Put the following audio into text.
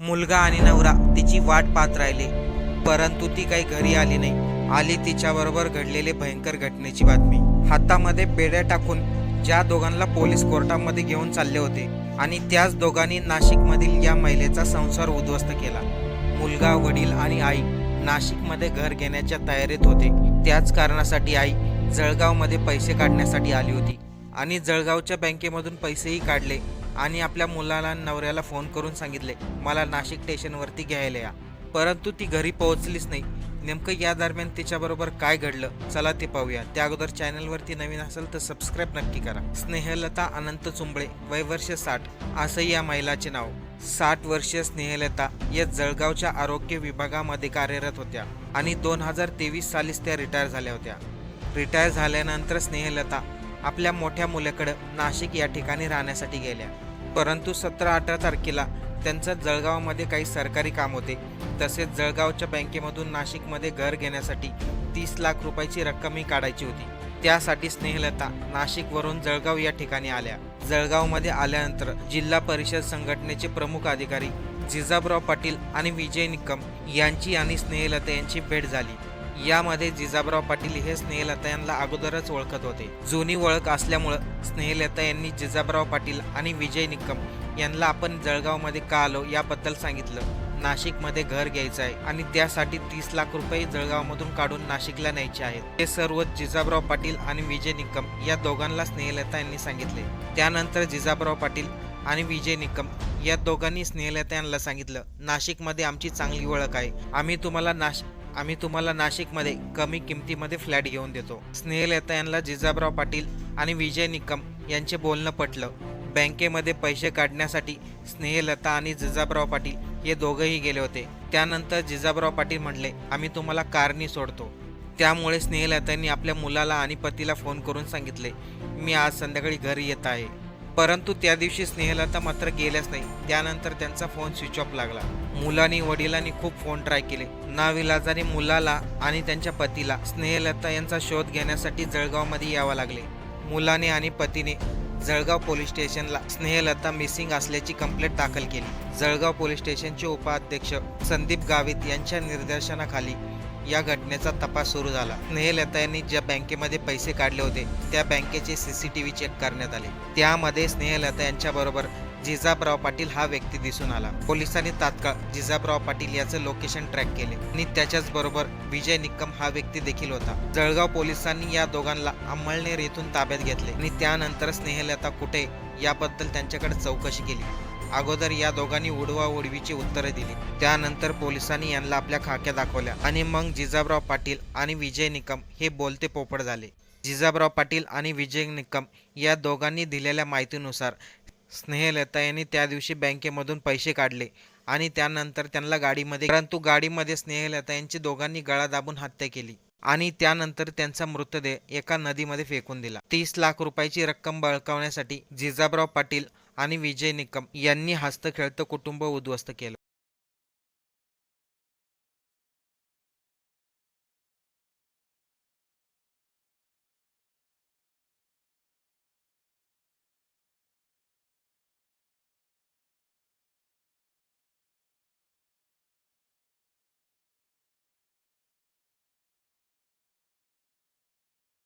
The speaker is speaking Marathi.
मुलगा आणि नवरा तिची वाट पाहत राहिले. परंतु ती काही घरी आली नाही. आली तिच्याबरोबर घडलेले भयंकर घटनेची बातमी. हातामध्ये बेड्या टाकून ज्या दोघांना पोलीस कोर्टामध्ये घेऊन चालले होते आणि त्याच दोघांनी नाशिकमधील या महिलेचा संसार उद्ध्वस्त केला. मुलगा वडील आणि आई नाशिकमध्ये घर घेण्याच्या तयारीत होते. त्याच कारणासाठी आई जळगावमध्ये पैसे काढण्यासाठी आली होती आणि जळगावच्या बँकेमधून पैसेही काढले. आणि आपल्या मुलाला नवऱ्याला फोन करून सांगितले मला नाशिक स्टेशनवरती घ्यायला या. परंतु ती घरी पोहोचलीच नाही. नेमकं या दरम्यान तिच्याबरोबर काय घडलं चला ते पाहूया. त्या अगोदर चॅनलवरती नवीन असेल तर सबस्क्राईब नक्की करा. स्नेहलता अनंत चुंबळे वय वर्ष साठ असं या महिलाचे नाव. साठ वर्षीय स्नेहलता या जळगावच्या आरोग्य विभागामध्ये कार्यरत होत्या आणि दोन हजार तेवीस सालीच त्या रिटायर झाल्या होत्या. रिटायर झाल्यानंतर स्नेहलता आपल्या मोठ्या मुलाकडं नाशिक या ठिकाणी राहण्यासाठी गेल्या. परंतु सतरा अठरा तारखेला त्यांचं जळगावमध्ये काही सरकारी काम होते. तसेच जळगावच्या बँकेमधून नाशिकमध्ये घर घेण्यासाठी तीस लाख रुपयाची रक्कमही काढायची होती. त्यासाठी स्नेहलता नाशिकवरून जळगाव या ठिकाणी आल्या. जळगावमध्ये आल्यानंतर जिल्हा परिषद संघटनेचे प्रमुख अधिकारी जिजाबराव पाटील आणि विजय निकम यांची आणि स्नेहलता यांची भेट झाली. यामध्ये जिजाबराव पाटील हे स्नेहलता यांना अगोदरच ओळखत होते. जुनी ओळख असल्यामुळं स्नेहलता यांनी जिजाबराव पाटील आणि विजय निकम यांना आपण जळगावमध्ये का आलो याबद्दल सांगितलं. नाशिकमध्ये घर घ्यायचं आहे आणि त्यासाठी तीस लाख रुपये जळगावमधून काढून नाशिकला न्यायचे आहेत. हे सर्व जिजाबराव पाटील आणि विजय निकम या दोघांना स्नेहलता यांनी सांगितले. त्यानंतर जिजाबराव पाटील आणि विजय निकम या दोघांनी स्नेहलता यांना सांगितलं नाशिकमध्ये आमची चांगली ओळख आहे. आम्ही तुम्हाला नाश आम्ही तुम्हाला नाशिकमध्ये कमी किमतीमध्ये फ्लॅट घेऊन देतो. स्नेहलता यांना जिजाबराव पाटील आणि विजय निकम यांचे बोलणं पटलं. बँकेमध्ये पैसे काढण्यासाठी स्नेहलता आणि जिजाबराव पाटील हे दोघंही गेले होते. त्यानंतर जिजाबराव पाटील म्हणले आम्ही तुम्हाला कारनी सोडतो. त्यामुळे स्नेहलतांनी आपल्या मुलाला आणि पतीला फोन करून सांगितले मी आज संध्याकाळी घरी येत आहे. परंतु त्या दिवशी स्नेहलता मात्र गेल्याच नाही. त्यानंतर त्यांचा फोन स्विच ऑफ लागला. मुलांनी वडिलांनी खूप फोन ट्राय केले. नाविलाजाने मुलाला आणि त्यांच्या पतीला स्नेहलता यांचा शोध घेण्यासाठी जळगावमध्ये यावं लागले. मुलाने आणि पतीने जळगाव पोलीस स्टेशनला स्नेहलता मिसिंग असल्याची कंप्लेंट दाखल केली. जळगाव पोलीस स्टेशनचे उपाध्यक्ष संदीप गावित यांच्या निर्देशनाखाली या घटनेचा तपास सुरू झाला. स्नेहलता यांनी ज्या बँकेमध्ये पैसे काढले होते त्या बँकेचे सीसीटीव्ही चेक करण्यात आले. त्यामध्ये स्नेहलता यांच्याबरोबर जिजाबराव पाटील हा व्यक्ती दिसून आला. पोलिसांनी तात्काळ जिजाबराव पाटील याचं लोकेशन ट्रॅक केले आणि त्याच्याच बरोबर विजय निक्कम हा व्यक्ती देखील होता. जळगाव पोलिसांनी या दोघांना अंमळनेर येथून ताब्यात घेतले आणि त्यानंतर स्नेहलता कुठे याबद्दल त्यांच्याकडे चौकशी केली. अगोदर या दोघांनी उडवा उडवीची उत्तरे दिली. त्यानंतर पोलिसांनी यांना आपल्या खाक्या दाखवल्या आणि मग जिजाबराव पाटील आणि विजय निकम हे बोलते पोपट झाले. जिजाबराव पाटील आणि विजय निकम या दोघांनी दिलेल्या माहितीनुसार स्नेहलता यांनी त्या दिवशी बँकेमधून पैसे काढले आणि त्यानंतर त्यांना गाडीमध्ये परंतु गाडीमध्ये स्नेहलता यांची दोघांनी गळा दाबून हत्या केली. आणि त्यानंतर त्यांचा मृतदेह एका नदीमध्ये फेकून दिला. तीस लाख रुपयाची रक्कम बळकावण्यासाठी जिजाबराव पाटील आणि विजय निकम यांनी हस्तखेळतं कुटुंब उद्ध्वस्त केलं.